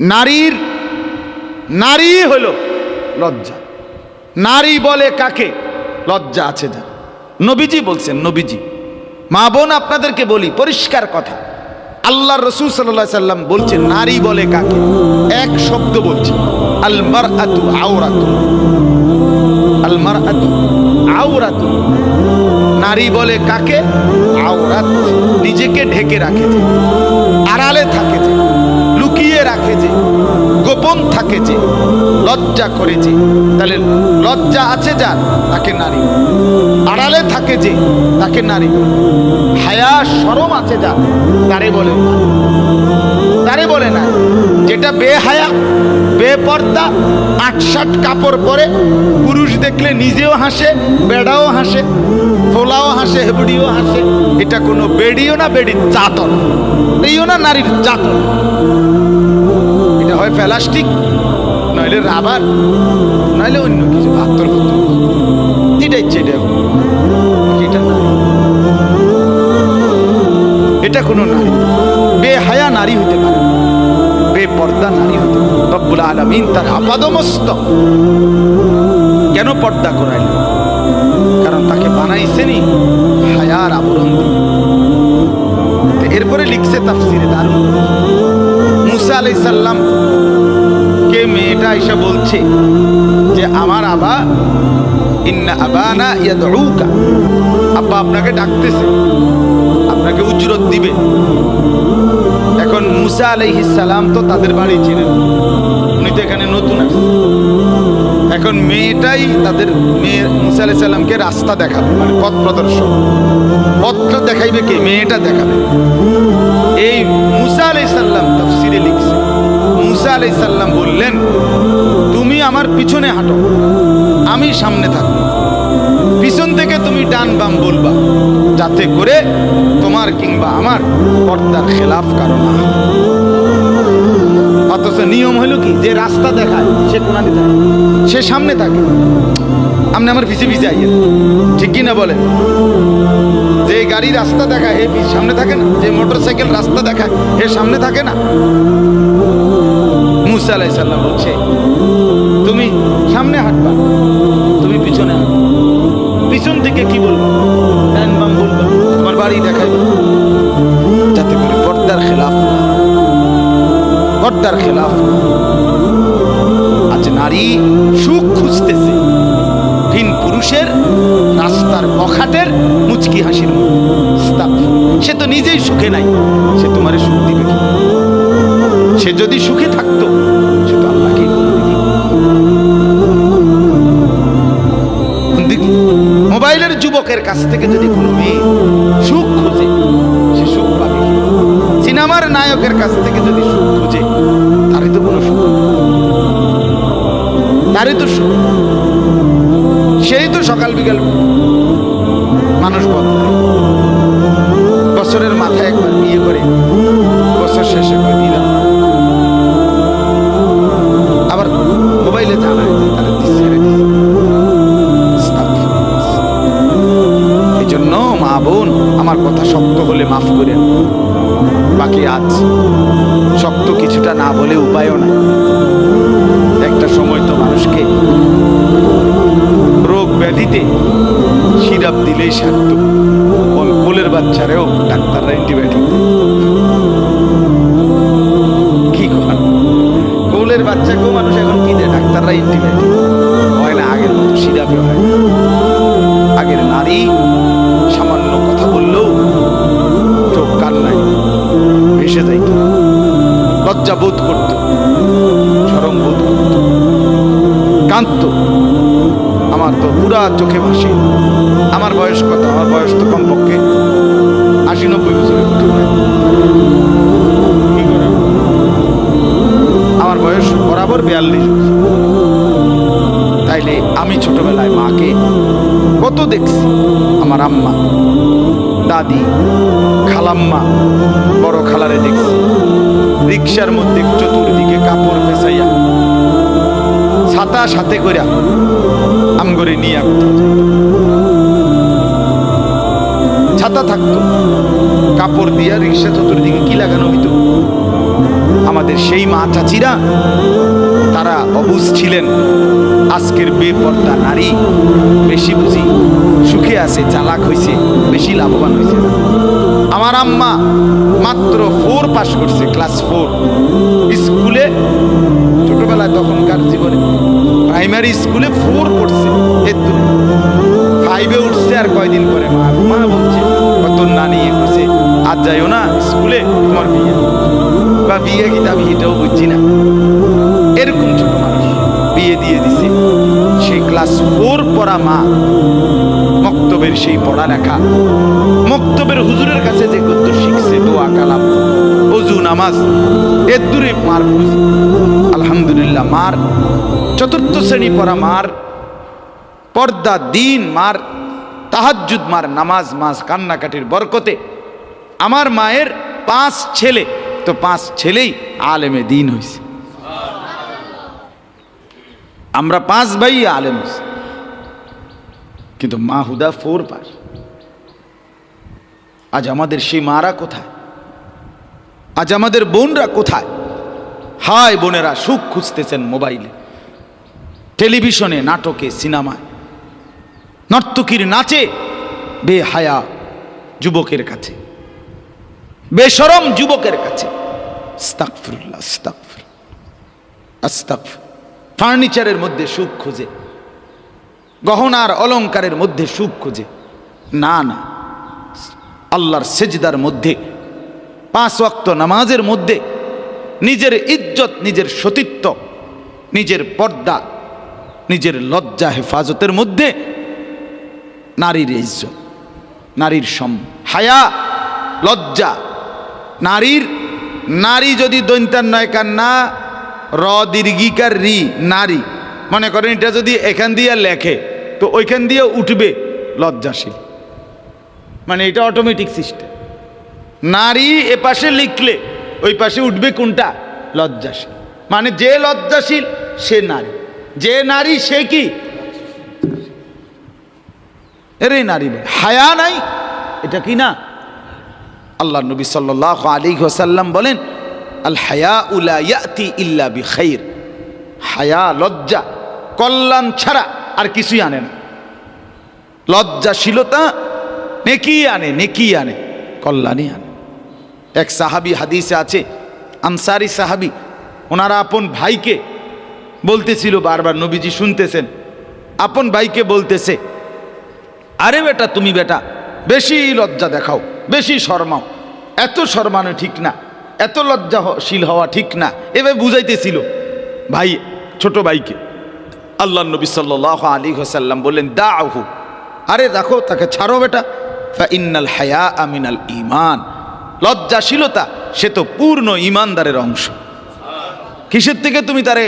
নারীর, নারী হলো লজ্জা। নারী বলে কাকে? লজ্জা আছে যা নবীজি বলছেন, নবীজি, মা বোন আপনাদেরকে বলি, পরিষ্কার কথা। আল্লাহ রসুল সাল্লাহ সাল্লাম বলছেন, নারী বলে কাকে? এক শব্দ বলছে আলমার আতু আওরাতু। আলমার আতু আওরাতু। নারী বলে কাকে? আওরাত। নিজেকে ঢেকে রাখে। আড়ালে থাকে। লুকিয়ে রাখে যে, গোপন থাকে যে, লজ্জা করে যে। তাহলে লজ্জা আছে যার? তাকে নারী। আড়ালে থাকে যে, তাকে নারী। হায়া সরম আছে যার? তারে বলে তারে বলে না। যেটা বেহায়া, বেপর্দা, আটসাট কাপড় পরে, পুরুষ দেখলে নিজেও হাসে, বেড়াও হাসে, ফোলাও হাসে, হেবড়িও হাসে। এটা কোনো বেড়িও না, বেড়ির চাতন। এইও না, নারীর চাতন। হয় প্লাস্টিক, নইলে রাবার, নইলে অন্য কিছু পুত্তর যেটা ইচ্ছে এটা। এটা এটা কোনো নারী বেহায়া নারী হতে পারে। বেপর্দা নারী হতে পারে রব্বুল আলমিন তার আপাদমস্ত। কেন পর্দা করাইল কারণ তাকে বানাইছেনি হায়ার আবরণ এরপরে লিখছে তার তাফসিরে দারুণ মুসা আলাই সাল্লাম কে মেয়েটা এসে বলছে যে, আমার আবা, ইন্না আবানা ইয়াদউকা। আব্বা আপনাকে ডাকতেছে, আপনাকে উজরত দিবে। এখন মুসা আলাইহিস সালাম তো তাদের বাড়ি ছিলেন, উনি তো এখানে নতুন আসছে এখন মেয়েটাই তাদের মেয়ে মুসা আলাইহিস সালামকে রাস্তা দেখাবে মানে পথ প্রদর্শন। পথটা দেখাইবে কে? মেয়েটা দেখাবে। এই মুসা আলাইহিস সাল্লাম তাফসিরে লিখছে। মুসা আলাইহিস সাল্লাম বললেন, তুমি আমার পিছনে হাঁটো, আমি সামনে থাকব। পিছন থেকে তুমি ডান বাম বলবা, যাতে করে তোমার কিংবা আমার পর্দার খেলাফ কারণ না অথচ নিয়ম হলো কি? যে রাস্তা দেখায়, সে কোনাতে থাকে সে সামনে থাকে। আপনি আমার পিছে পিছে আইয়েন, ঠিক কি না বলেন? যে গাড়ি রাস্তা দেখায়, হে সামনে থাকে না? যে মোটর সাইকেল রাস্তা দেখায়, হে সামনে থাকে না? মুসা আলাই সাল্লাম বলছে, তুমি সামনে হাঁটবা, তুমি পিছনে হাঁটবা। পিছন থেকে কি বলব? ডান বাম তোমার বাড়ি দেখাইবে। যাতে করে পর্দার খেলাফ। পর্দার খেলাফ আজ নারী সুখ খুঁজতেছে। ভিন পুরুষের রাস্তার বখাটের মুচকি হাসির। সে তো নিজেই সুখে নাই। সে তোমার সুখ দিবে সে যদি সুখে থাকতো সে তো আল্লাহকেই বলবে কি দেখি, মোবাইলের যুবকের কাছ থেকে যদি কোনো মেয়ে সুখ খোঁজে সে সুখ পাবে? সিনেমার নায়কের কাছ থেকে যদি সুখ খোঁজে তারই তো কোনো সুখ। তারই তো সুখ। সকাল বিকাল মানুষ বছরের মাথায় একবার বিয়ে করে বছর শেষে। হয় না, আগের মতো সিরাপে হয়। আগের নারী সামান্য কথা বললেও চোখ কান্নায় ভেসে যাইত লজ্জা বোধ করত, সরম বোধ করত। কাঁদত, আমার তো পুরা চোখে ভাসে। আমার বয়স কত? আমার বয়স তো কমপক্ষে আশি নব্বই বছরের? আমার বয়স বরাবর বিয়াল্লিশ বছর। তাইলে আমি ছোটবেলায় মাকে কত দেখছি। আমার আম্মা, দাদি, খালাম্মা, বড় খালারে দেখছি। রিক্সার মধ্যে চতুর্দিকে কাপড় পেঁচাইয়া ছাতা সাথে কইরা আমগরে নিয়ে ছাতা থাকতো। কাপড় দিয়া রিক্সা চতুর্দিকে কি লাগানো হইতো? আমাদের সেই মা চাচিরা তারা অবুজ ছিলেন। আজকের বেপর্দা নারী বেশি বুঝি। সুখে আছে, চালাক হয়েছে বেশি লাভবান হয়েছে আমার আম্মা মাত্র ফোর পাস করছে ক্লাস ফোর স্কুলে, ছোটবেলায় তখনকার জীবনে প্রাইমারি স্কুলে ফোর পড়ছে ফাইভে উঠছে আর কয়দিন পরে মা মা বলছে কত নানি বলছে আজ যাইও না স্কুলে, তোমার বিয়ে। বা বিয়ে কি আমি এটাও বুঝছি না। ফোর পড়া মা। মক্তবের সেই পড়ালেখা, মক্তবের হুজুরের কাছে যে কত শিখছে, দোয়া, কালাম, অজু, নামাজ এর দূরে মার আলহামদুলিল্লাহ মার, চতুর্থ শ্রেণি পড়া মার, পর্দা দিন মার, তাহাজ্জুদ মার, নামাজ মাস, কান্নাকাটির বরকতে। আমার মায়ের পাঁচ ছেলে, তো পাঁচ ছেলেই আলেমে দিন হয়েছে আমরা পাঁচ ভাই আলেম হইছি। কিন্তু মা হুদা ফোর পাস আজ আমাদের সেই মারা কোথায়? আজ আমাদের বোনরা কোথায়? হায় বোনেরা, সুখ খুঁজতেছেন মোবাইলে, টেলিভিশনে, নাটকে, সিনেমায়। নর্তকীর নাচে, বেহায়া যুবকের কাছে। বেসরম যুবকের কাছে। ফার্নিচারের মধ্যে সুখ খোঁজে। গহনার অলংকারের মধ্যে সুখ খোঁজে। না না, আল্লাহর সেজদার মধ্যে, পাঁচ ওয়াক্ত নামাজের মধ্যে নিজের ইজ্জত, নিজের সতীত্ব, নিজের পর্দা, নিজের লজ্জা, হেফাজতের মধ্যে নারীর ইজ্জত, নারীর সম, হায়া, লজ্জা। নারীর, নারী যদি দৈন্তার নয় কার না র দীর্ঘিকার রি নারী। মনে করেন এটা যদি এখান দিয়ে লেখে, তো ওইখান দিয়ে উঠবে লজ্জাশীল। মানে এটা অটোমেটিক সিস্টেম নারী এ পাশে লিখলে, ওই পাশে উঠবে কোনটা? লজ্জাশীল। মানে যে লজ্জাশীল, সে নারী। যে নারী, সে কি? এরে নারী হায়া নাই, এটা কি না? আল্লাহ নবী সাল্লাহ আলী ওসাল্লাম বলেন, আল হায়া উলা ইয়াতি ইল্লা বি খাইর হায়া, লজ্জা। কল্যাণ ছাড়া আর কিছুই আনে না। লজ্জাশীলতা নেকি আনে নেকি আনে, কল্যাণই আনে। এক সাহাবি হাদিসে আছে, আনসারি সাহাবি, ওনারা আপন ভাইকে বলতেছিল বারবার, নবীজি শুনতেছেন। আপন ভাইকে বলতেছে, আরে বেটা, তুমি বেটা, বেশি লজ্জা দেখাও, বেশি শর্মাও। এত শর্মানো ঠিক না, এত লজ্জাশীল হওয়া ঠিক না। এভাবে বুঝাইতেছিল ভাই, ছোট ভাইকে। আল্লাহ নবী সাল্লাহ আলী হোসাল্লাম বললেন দা আহু আরে দেখো, তাকে ছাড়ো বেটা। ইন্নাল হায়া আমিনাল ইমান লজ্জাশীলতা, সে তো পূর্ণ ইমানদারের অংশ। কিসের থেকে তুমি তারে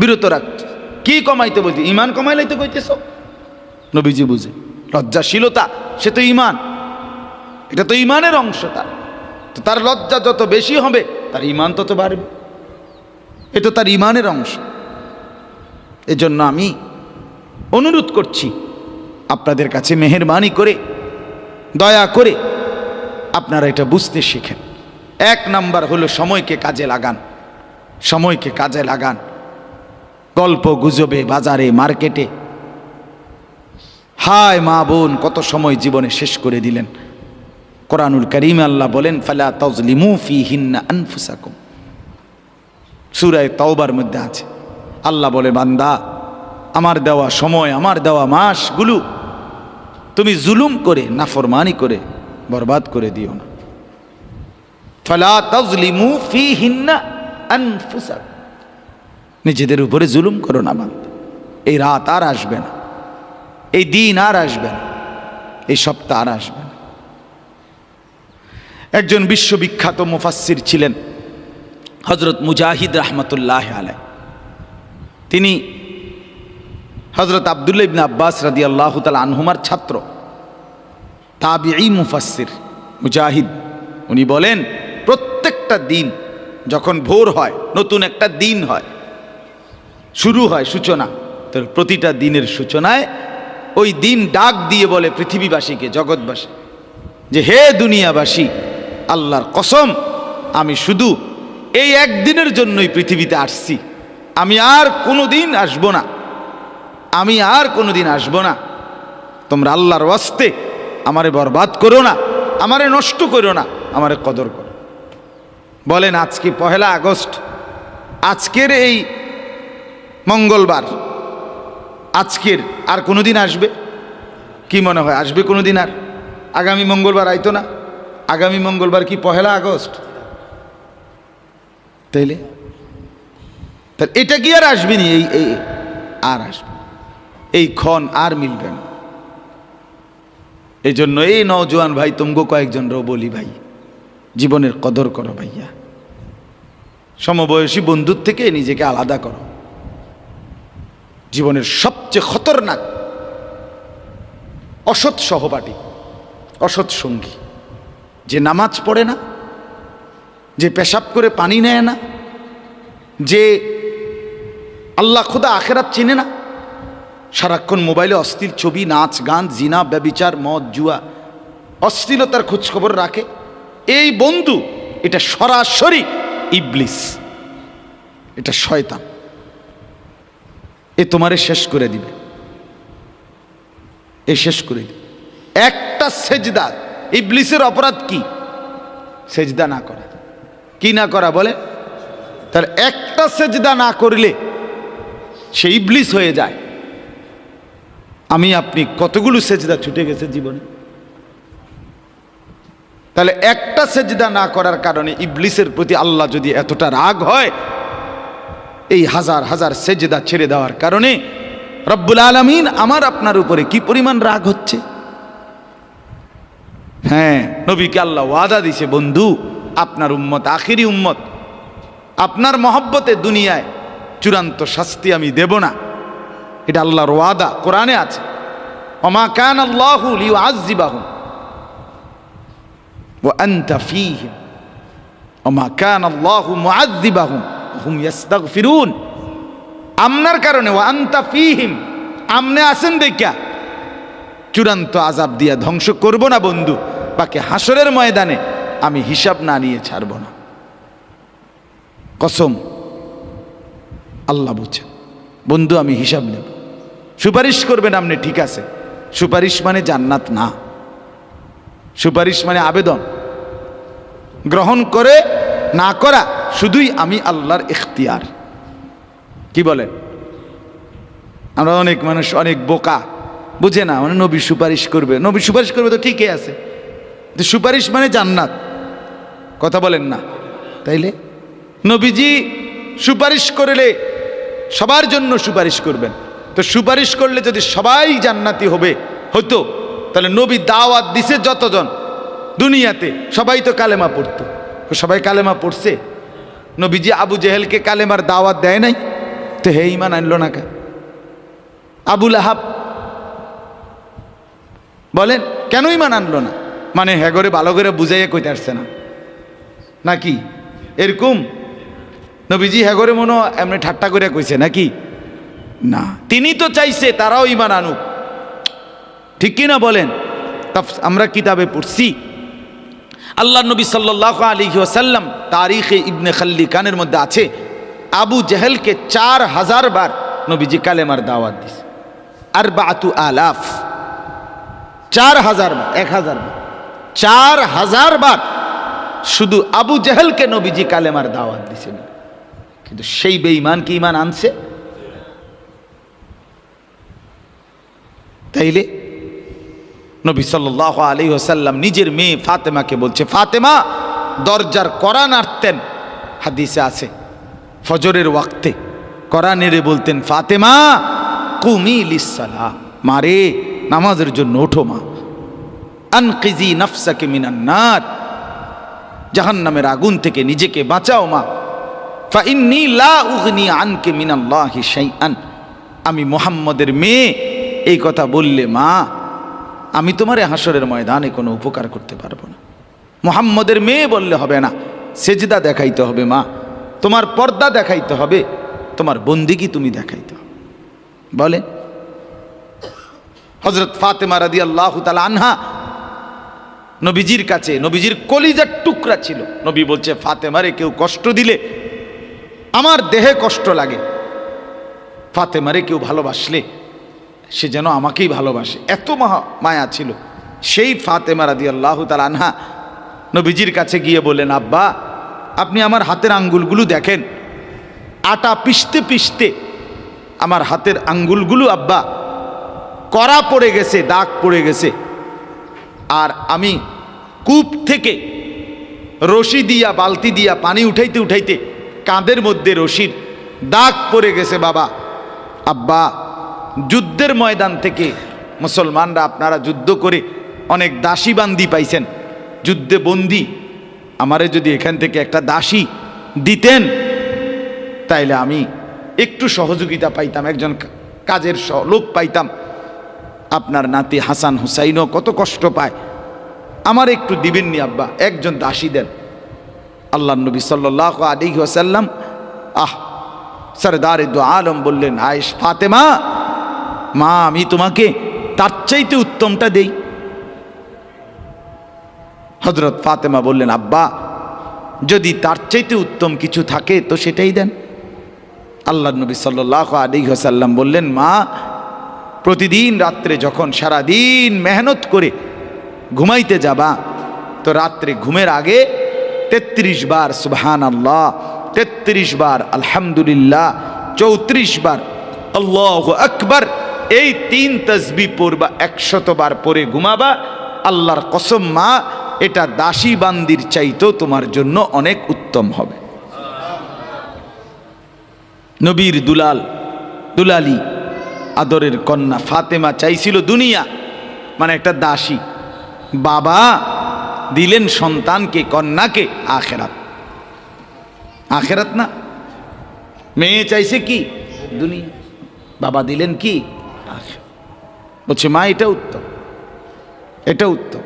বিরত রাখছ? কি কমাইতে বলতে ইমান কমাইলাই তো কইতেছ? নবীজি বুঝে, লজ্জাশীলতা, সে তো ইমান এটা তো ইমানের অংশ তার। তো তার লজ্জা যত বেশি হবে, তার ইমান তত বাড়বে। এটা তার ইমানের অংশ। এজন্য আমি অনুরোধ করছি, আপনাদের কাছে মেহরবানি করে, দয়া করে আপনারা এটা বুঝতে শিখেন। এক নাম্বার হলো সময়কে কাজে লাগান, সময়কে কাজে লাগান। গল্প গুজবে বাজারে, মার্কেটে। হায় মা বোন, কত সময় জীবনে শেষ করে দিলেন। কোরআনুল করিম আল্লাহ বলেন, ফালা তজলিমু ফি হিন্না আনফুসাকুম। সুরায় তওবার মধ্যে আছে। আল্লাহ বলে, বান্দা, আমার দেওয়া সময়, আমার দেওয়া মাসগুলো তুমি জুলুম করে, নাফরমানি করে, বরবাদ করে দিও না। ফালা তজলিমু ফি হিন্না আনফুসাকুম নিজেদের উপরে জুলুম করো না, বান্দা। এই রাত আর আসবে না। এই দিন আর আসবে না। এই সপ্তাহ আর আসবে না। একজন বিশ্ববিখ্যাত মুফাসির ছিলেন হজরত মুজাহিদ রহমতুল্লাহ আলাই তিনি হজরত আবদুল্লা ইবিন আব্বাস রাদি আল্লাহ তাল আনহুমার ছাত্র তাবিই মুফাসির মুজাহিদ। উনি বলেন, প্রত্যেকটা দিন যখন ভোর হয়, নতুন একটা দিন হয়, শুরু হয় সূচনা। তো প্রতিটা দিনের সূচনায় ওই দিন ডাক দিয়ে বলে পৃথিবীবাসীকে, জগৎবাসী, যে, হে দুনিয়াবাসী, আল্লাহর কসম, আমি শুধু এই একদিনের জন্যই পৃথিবীতে আসছি। আমি আর কোনো দিন আসব না। আমি আর কোনো দিন আসব না। তোমরা আল্লাহর ওয়াস্তে আমারে বরবাদ করো না, আমারে নষ্ট করো না, আমারে কদর করো। বলেন, আজকে পহেলা আগস্ট, আজকের এই মঙ্গলবার, আজকের আর কোনো দিন আসবে? কি মনে হয়, আসবে কোনো দিন আর? আগামী মঙ্গলবার আইতো না? আগামী মঙ্গলবার কি পহেলা আগস্ট? তাইলে? তাহলে এটা কি আর আসবে নি? এই এই, আর আসবে। এই ক্ষণ আর মিলবে না। এই জন্য এই নওজোয়ান ভাই তুমগো কয়েকজন রো বলি ভাই, জীবনের কদর করো ভাইয়া। সমবয়সী বন্ধুর থেকে নিজেকে আলাদা করো। জীবনের সবচেয়ে খতরনাক, অসৎ সহপাঠী, অসৎ সঙ্গী, যে নামাজ পড়ে না, যে পেশাব করে পানি নেয় না, যে আল্লাহ খোদা আখেরাত চেনে না? সারাক্ষণ মোবাইলে অস্থির ছবি, নাচ, গান, জিনা, ব্যবিচার, মদ, জুয়া, অশ্লীলতার খোঁজখবর রাখে। এই বন্ধু, এটা সরাসরি ইবলিস। এটা শয়তান। এ তোমারে শেষ করে দিবে। এ শেষ করে দিবে। একটা সেজদা, ইবলিসের অপরাধ কি? সেজদা না করা। কি না করা বলে? তাহলে একটা সেজদা না করলে সে ইবলিস হয়ে যায়। আমি আপনি কতগুলো সেজদা ছুটে গেছে জীবনে? তাহলে একটা সেজদা না করার কারণে ইবলিসের প্রতি আল্লাহ যদি এতটা রাগ হয়, এই হাজার হাজার সেজদা ছেড়ে দেওয়ার কারণে রব্বুল আলমিন আমার আপনার উপরে কি পরিমাণ রাগ হচ্ছে? হ্যাঁ নবীকে আল্লাহ ওয়াদা দিছে, বন্ধু, আপনার উম্মত, আখিরি উম্মত, আপনার মহব্বতে দুনিয়ায় চূড়ান্ত শাস্তি আমি দেব না। এটা আল্লাহর ওয়াদা, কোরআনে আছে। অমা কান আল্লাহ লিউ আজিবাহুম ও আন্তা অমা কান আল্লাহ মুআযিবাহুম হুম ইয়াস্তাগফিরুন। আমনার কারণে ও আন্তা ফিহিম। আমনে আছেন দেখা চূড়ান্ত আজাব দিয়া ধ্বংস করব না বন্ধু। বাকি হাসরের ময়দানে আমি হিসাব না নিয়ে ছাড়ব না। কসম। আল্লাহ বুঝছেন বন্ধু, আমি হিসাব নেব। সুপারিশ করবেন আপনি, ঠিক আছে। সুপারিশ মানে জান্নাত না। সুপারিশ মানে আবেদন। গ্রহণ করে, না করা, শুধুই আমি আল্লাহর ইখতিয়ার। কি বলেন? আমরা অনেক মানুষ অনেক বোকা। বুঝে না মানে নবী সুপারিশ করবে। নবী সুপারিশ করবে তো ঠিকই আছে। সুপারিশ মানে জান্নাত। কথা বলেন না। তাইলে? নবীজি সুপারিশ করলে সবার জন্য সুপারিশ করবেন। তো সুপারিশ করলে যদি সবাই জান্নাতি হবে হতো তাহলে নবী দাওয়াত দিছে যতজন দুনিয়াতে, সবাই তো কালেমা পড়তো। সবাই কালেমা পড়ছে। নবীজি আবু জেহেলকে কালেমার দাওয়াত দেয় নাই। তো হে ইমান আনলো না কা আবুল আহাব বলেন, কেন ইমান আনলো না? মানে হ্যাগরে ভালো করে বুঝাইয়া কইতে আসছে না। নাকি? এরকম নবীজি হ্যাগরে মনে এমনি ঠাট্টা করে কইছে নাকি? না। তিনি তো চাইছে, তারাও ইমান আনুক। ঠিক কি না বলেন? আমরা কিতাবে পড়ছি, আল্লাহ নবী সাল্লাহ আলী ওসাল্লাম তারিখে ইবনে খাল্লি কানের মধ্যে আছে, আবু জেহেলকে চার হাজার বার নবীজি কালেমার দাওয়াত দিছে। আর বাতু আলাফ। চার হাজার বার, এক হাজার বার। চার হাজার বার শুধু আবু জেহেলকে নবীজি কালেমার দাওয়াত দিছেন কিন্তু সেই বেঈমান কি ইমান আনছে? তাইলে নবী সাল্লাহ আলী ওসাল্লাম নিজের মেয়ে ফাতেমাকে বলছে, ফাতেমা, দরজার করা নাড়তেন হাদিসে আছে, ফজরের ওয়াক্তে করা নেড়ে বলতেন, ফাতেমা, কুমি লিসালা মারে, নামাজের জন্য ওঠো মা। আনকিজি নফসাকে মিনান্নার জাহান নামের আগুন থেকে নিজেকে বাঁচাও মা। লা উগনি আমি মোহাম্মদের মেয়ে, এই কথা বললে মা, আমি তোমার হাসরের ময়দানে কোনো উপকার করতে পারব না। মোহাম্মদের মেয়ে বললে হবে না, সেজদা দেখাইতে হবে মা, তোমার পর্দা দেখাইতে হবে, তোমার বন্দিগি তুমি দেখাইতে হবে। বলে হজরত ফাতেমা রাদি আল্লাহ তালা আনহা নবীজির কাছে, নবীজির কলিজার টুকরা ছিল। নবী বলছে, ফাতেমারে কেউ কষ্ট দিলে আমার দেহে কষ্ট লাগে। ফাতেমারে কেউ ভালোবাসলে সে যেন আমাকেই ভালোবাসে। এত মহা মায়া ছিল। সেই ফাতেমা রাদি আল্লাহ তাল আনহা নবীজির কাছে গিয়ে বললেন, আব্বা, আপনি আমার হাতের আঙ্গুলগুলো দেখেন। আটা পিষতে পিষতে আমার হাতের আঙ্গুলগুলো, আব্বা, কড়া পড়ে গেছে, দাগ পড়ে গেছে। আর আমি কূপ থেকে রশি দিয়া, বালতি দিয়া, পানি উঠাইতে উঠাইতে কাঁধের মধ্যে রশির দাগ পড়ে গেছে বাবা। আব্বা, যুদ্ধের ময়দান থেকে মুসলমানরা আপনারা যুদ্ধ করে অনেক দাসী বান্দি পাইছেন। যুদ্ধে বন্দি, আমারে যদি এখান থেকে একটা দাসী দিতেন, তাইলে আমি একটু সহযোগিতা পাইতাম, একজন কাজের লোক পাইতাম। আপনার নাতি হাসান হুসাইনও কত কষ্ট পায়। আমার একটু দিবেননি আব্বা, একজন দাসী দেন। আল্লাহ নবী সাল্লাহ আলী ওসাল্লাম আহ, সরদার দু আলম বললেন, আয়েশ ফাতেমা, মা, আমি তোমাকে তার চাইতে উত্তমটা দেই। হজরত ফাতেমা বললেন, আব্বা, যদি তার চাইতে উত্তম কিছু থাকে তো সেটাই দেন। আল্লাহ নবী সাল্লাহ আলী ওসাল্লাম বললেন, মা, প্রতিদিন রাত্রে যখন সারা দিন মেহনত করে ঘুমাইতে যাবা, তো রাত্রে ঘুমের আগে তেত্রিশ বার সুবহান আল্লাহ তেত্রিশ বার আলহামদুলিল্লাহ, চৌত্রিশ বার আল্লাহ আকবার, এই তিন তসবি পড়বা একশত বার পরে ঘুমাবা, আল্লাহর কসম মা, এটা দাসী বান্দির চাইতেও তোমার জন্য অনেক উত্তম হবে। নবীর দুলাল, দুলালি, আদরের কন্যা ফাতেমা চাইছিল দুনিয়া মানে একটা দাসী। বাবা দিলেন সন্তানকে, কন্যাকে, আখেরাত। আখেরাত না? মেয়ে চাইছে কি? দুনিয়া। বাবা দিলেন কি? বলছে, মা, এটা উত্তম। এটা উত্তম।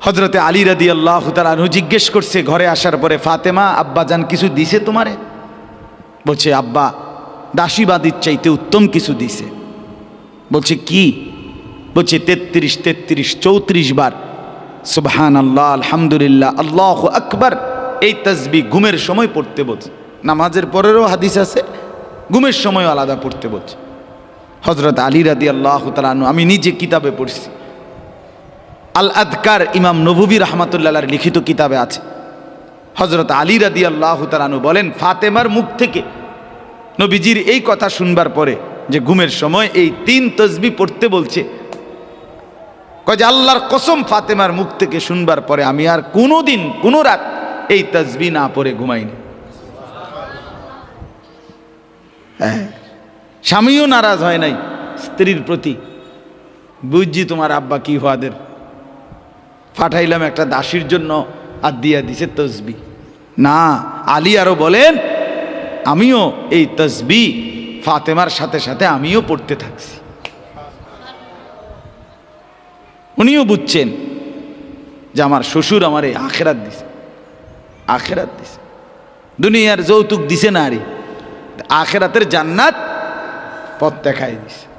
হজরতে আলী রাদি আল্লাহ তালু জিজ্ঞেস করছে, ঘরে আসার পরে ফাতেমা আব্বা যান কিছু দিছে তোমারে? বলছে, আব্বা, দাসীবাদীর চাইতে উত্তম কিছু দিছে। বলছে, কি? বলছে, তেত্রিশ তেত্রিশ, চৌত্রিশ বার সুবহান আল্লাহ আলহামদুলিল্লাহ, আল্লাহ আকবার। এই তসবি ঘুমের সময় পড়তে বলছে নামাজের পরেরও হাদিস আছে, ঘুমের সময় আলাদা পড়তে বলছে হজরত আলী রাদি আল্লাহ তালানু আমি নিজে কিতাবে পড়ছি। আল আদকার ইমাম নবুবী রহমাতুল্লাহর লিখিত কিতাবে আছে। হজরত আলী রাদি আল্লাহ তালানু বলেন, ফাতেমার মুখ থেকে নবীজির এই কথা শুনবার পরে যে ঘুমের সময় এই তিন তসবি পড়তে বলছে কয় যে আল্লাহর কসম ফাতেমার মুখ থেকে শুনবার পরে আমি আর কোনো দিন কোনো রাত এই তসবি না পরে ঘুমাইনি। হ্যাঁ স্বামীও নারাজ হয় নাই স্ত্রীর প্রতি। বুঝছি তোমার আব্বা কি হওয়াদের পাঠাইলাম একটা দাসীর জন্য আর দিয়া দিছে তসবি না, আলী আরও বলেন, আমিও এই তসবি ফাতেমার সাথে সাথে আমিও পড়তে থাকছি। উনিও বুঝছেন যে আমার শ্বশুর আমার এই আখেরাত দিছে আখেরাত দিছে। দুনিয়ার যৌতুক দিছে না আরে, আখেরাতের জান্নাত পথ দেখাই দিছে।